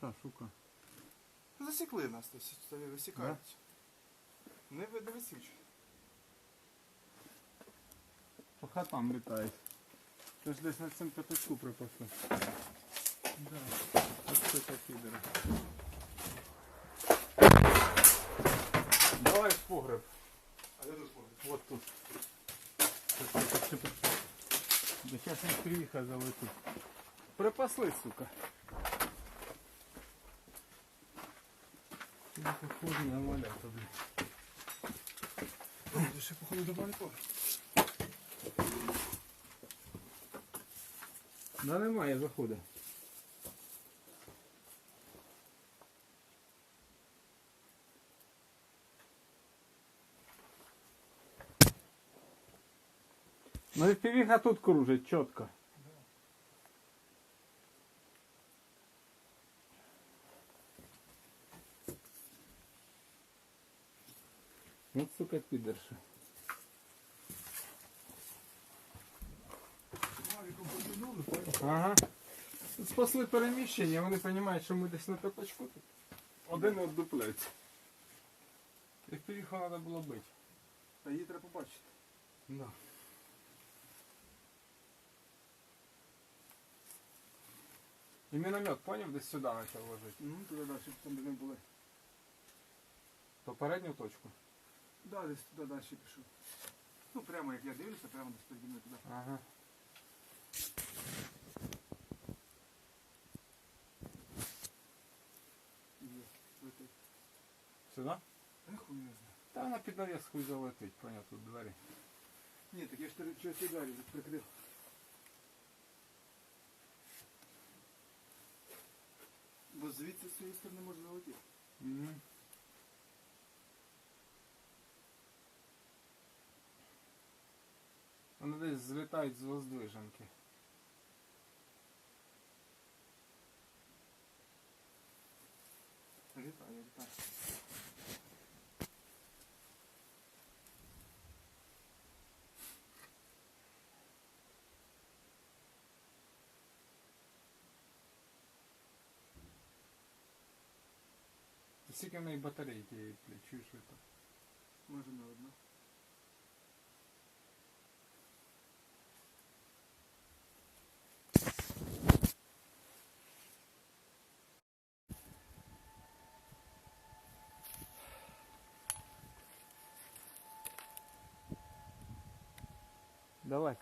та сука. Засікли нас, це висікають. Не, ви- не висічують. По хатам літають. Тож десь на цьому п'ятачку припасли. Да. Ось це. Давай в погреб. А де тут погреб? Вот тут. Да сейчас не приїхав залетить. Припасли, сука. Ну, походу, не валяться, блядь. О, ще походу погреб. Да немає заходу. Ну і півіха тут кружить чітко. Вот сука підерша. Мавіком потягнули. Ага. Спасли переміщення, вони розуміють, що ми десь на п'ятачку тут. Один не оддупляється. Як півіха треба було бити. Та її треба побачити. Да. І міномет, поняв, десь сюди почав ложити. Ну, туди далі, там де ми були. Попередню точку. Да, десь туди далі пішов. Ну, прямо як я дивлюся, прямо десь переді мною туди. Ага. Є, летить. Сюди? Я хуй не знаю. Та вона під навіс хуй залетить, поняв, тут двері. Ні, так я ж тери- через ці двері прикрив. Бо звідси з цієї сторони може залетіти. Угу. Вони десь злітають з воздвиженки. Літає, літає. Скільки в неї батареї тієї, блядь, чуєш? Може не одна. Далеко.